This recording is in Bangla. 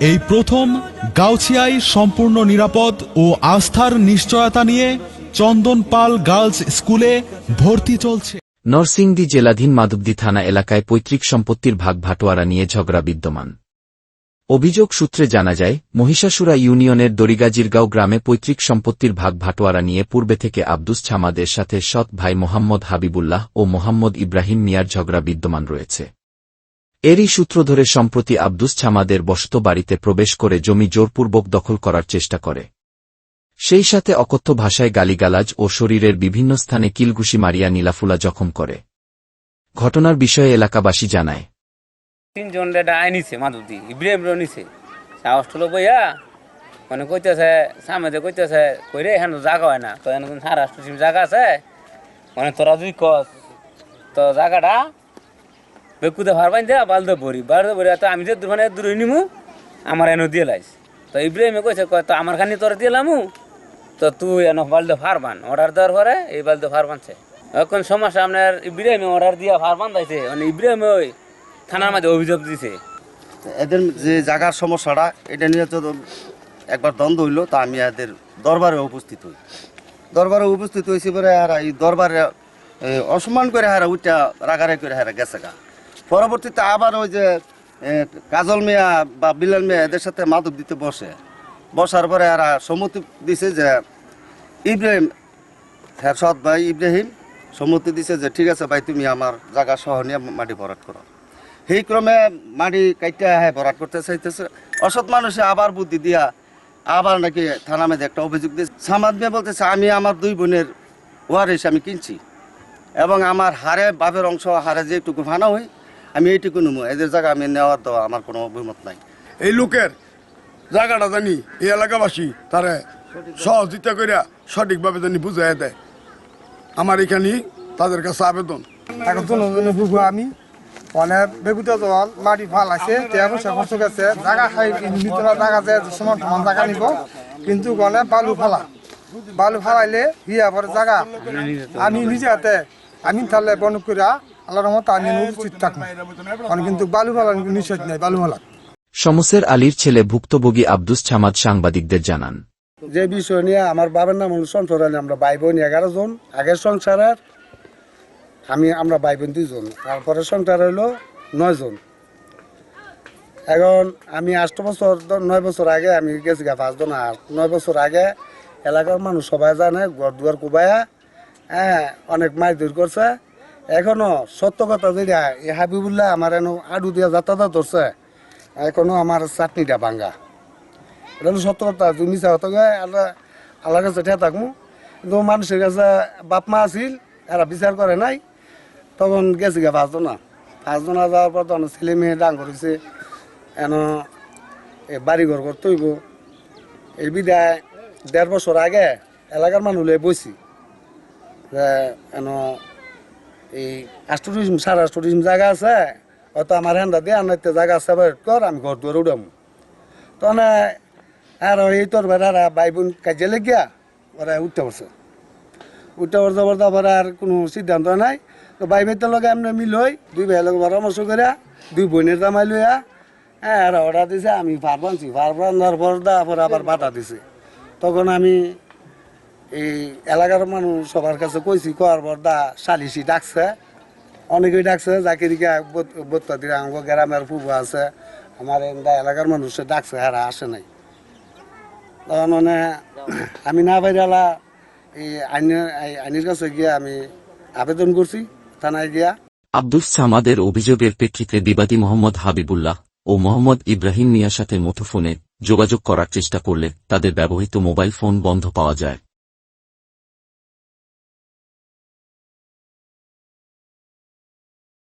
এই প্রথম গাউছিয়ায় সম্পূর্ণ নিরাপদ ও আস্থার নিশ্চয়তা নিয়ে চন্দন পাল গার্লস স্কুলে ভর্তি চলছে। নরসিংদী জেলাধীন মাধবদী থানা এলাকায় পৈতৃক সম্পত্তির ভাগ ভাটোয়ারা নিয়ে ঝগড়া বিদ্যমান। অভিযোগ সূত্রে জানা যায়, মহিষাসুরা ইউনিয়নের দরিগাজিরগাঁও গ্রামে পৈতৃক সম্পত্তির ভাগ ভাটোয়ারা নিয়ে পূর্বে থেকে আব্দুস ছামাদের সাথে সৎ ভাই মোহাম্মদ হাবিবুল্লাহ ও মোহাম্মদ ইব্রাহিম মিয়ার ঝগড়া বিদ্যমান রয়েছে। এরই সূত্র ধরে সম্প্রতি আব্দুস ছামাদের বসত বাড়িতে প্রবেশ করে জমি জোরপূর্বক দখল করার চেষ্টা করে। সেই সাথে অকথ্য ভাষায় গালিগালাজ ও শরীরের বিভিন্ন স্থানে কিলঘুষি মারিয়া নীলাফুলা জখম করে। ঘটনার বিষয়ে এলাকাবাসী জানায়। তিনজন এটা আইনিছে মাধবদি ইব্রাহিম নিছে। সাহস ঠুলো বইয়া মানে কইতেছে সামনে কইতেছে, কইরে, এখানে জায়গা হয় না। তো এখানে সারা জায়গা আছে। মানে তোরা যদি কস, তো জায়গাটা বেকুদে ভারবাইন দেয়া বালদে ভরি বালদে ভরি তো আমি যে মানে দূর নিমু, আমার এনে দিয়ে লাইস। তো ইব্রাহিমে কইছে, কয়, তো আমার খানি তোরা দিয়ে লামু? তো তুই এনে বালদে ফারবান অর্ডার দেওয়ার পরে এই বালদে ফারবানছে এখন সমস্যা আপনার, ইব্রাহিমে অর্ডার দিয়া ফারবান দাইছে মানে ইব্রাহিমে ওই থানার মধ্যে অভিযোগ দিছে। এদের যে জায়গার সমস্যাটা, এটা নিয়ে তো একবার দ্বন্দ্ব হইল, তা আমি এদের দরবারে উপস্থিত হই। দরবারে উপস্থিত হয়েছি পরে আর এই দরবারে অসম্মান করে হারা উঠা রাগারাই করে হারা গেছে গা। পরবর্তীতে আবার ওই যে কাজল মিয়া বা বিলাল মিয়া এদের সাথে মাদক দিতে বসে। বসার পরে এরা সম্মতি দিছে যে, ইব্রাহিম হ্যাঁ সৎ ভাই ইব্রাহিম, সম্মতি দিছে যে, ঠিক আছে ভাই, তুমি আমার জায়গা সহ নিয়ে মাটি ভরাট করো। সেই ক্রমে মাটি কাইটা হ্যাঁ ভরাট করতে চাইতেছে। অসৎ মানুষে আবার বুদ্ধি দিয়া আবার নাকি থানা মেয়েদের একটা অভিযোগ দিয়ে সামাদ মেয়ে বলতেছে, আমি আমার দুই বোনের ওয়ারিস আমি কিনছি এবং আমার হারে বাপের অংশ হারে যে যেটুকু ফানা হই আমি এইটুকু নেব এদের জায়গা আমি নেওয়ার দেওয়া আমার কোনো অভিমত নাই। এই লোকের জায়গাটা জানি এই এলাকাবাসী তারা সহযোগিতা করে সঠিকভাবে জানি বুঝাই দেয়। আমার এখানে তাদের কাছে আবেদন। এখন তো বুঝব আমি মানে জল মাটি ভালো আছে জায়গা খাই ভিতরে জায়গা যায় সমান সমান জায়গা নিব কিন্তু বালু ফালা। বালু ফালাইলে হিয়া পরে জায়গা। আমি নিজে হাতে আমি তাহলে বন করিয়া আল্লাহ রহমত উচিত কারণ কিন্তু বালু নাই বালু শমসের আলীর ছেলে ভুক্তভোগী আব্দুস ছামাদ সাংবাদিকদের জানান। যে বিষয় নিয়ে আমার বাবার নাম হলো সংসার আলী আমরা ভাই বোন এগারো জন। আগের সংসারের আমি আমরা ভাই বোন দুইজন তারপরে সংসার হইল নয় জন। এখন আমি আষ্ট বছর নয় বছর আগে আমি গেছি গা পাঁচজন আর নয় বছর আগে এলাকার মানুষ সবাই জানে ঘর দুয়ার কুবায়া হ্যাঁ অনেক মাছ দূর করছে। এখনও সত্য কথা যেটা, এই হাবিবুল্লাহ আমার এনো আডু দিয়া যাতায়াত ধরছে এখনও আমার চাটনিটা ভাঙ্গা। এটা সত্য কথা, তুমি মিশা কথা আল্লাহ কাছে ঠেয়া থাকব কিন্তু মানুষের কাছে বাপ মা আছিল, এরা বিচার করে নাই, তখন গেছি গা পাঁচজনা। পাঁচজনা যাওয়ার পর তখন ছেলে মেয়ে ডাং করেছে এন এ বাড়ি ঘর করতে হইব। এই বিদায় দেড় বছর আগে এলাকার মানুষ বইছি এন এই আষ্টরিজম সারা আষ্টরিজম জায়গা আছে হয়তো আমার হ্যান্ডা দিয়ে আনাইতে জায়গা আছে কর আমি ঘর দুয়ার উঠাম তখন আর এই তোর বেড়ারা ভাই বোন কাজে লেগিয়া ওরা উঠতে পারছে উঠতে পারতে পারতে আবার আর কোনো সিদ্ধান্ত নাই। তো ভাই ভাইতে লগে এমনি মিল হই, দুই ভাইয়ের লগে পরামর্শ করে দুই বোনের জামাই লইয়া হ্যাঁ আর অর্ডার দিছে, আমি ভার বানছি, ভার বান্ধার পর দা আবার বাটা দিছে। তখন আমি এই এলাকার মানুষ সবার কাছে কইছি, কর দা, সালিশি ডাকছে। অনেকেই ডাকছে জাকিরিকা বত্তা দিয়ে আঙ্গ গ্রামের পূর্ব আছে। আমার এন্দা এলাকার মানুষে ডাকছে আর আসে নাই। তখন মানে আমি না বাইরালা এই আইনের আইনের কাছে গিয়ে আমি আবেদন করছি, থানায় গিয়া। আব্দুস সামাদের অভিযোগের প্রেক্ষিতে বিবাদী মোহাম্মদ হাবিবুল্লাহ ও মোহাম্মদ ইব্রাহিম মিয়ার সাথে মুঠোফোনে যোগাযোগ করার চেষ্টা করলে তাদের ব্যবহৃত মোবাইল ফোন বন্ধ পাওয়া যায়।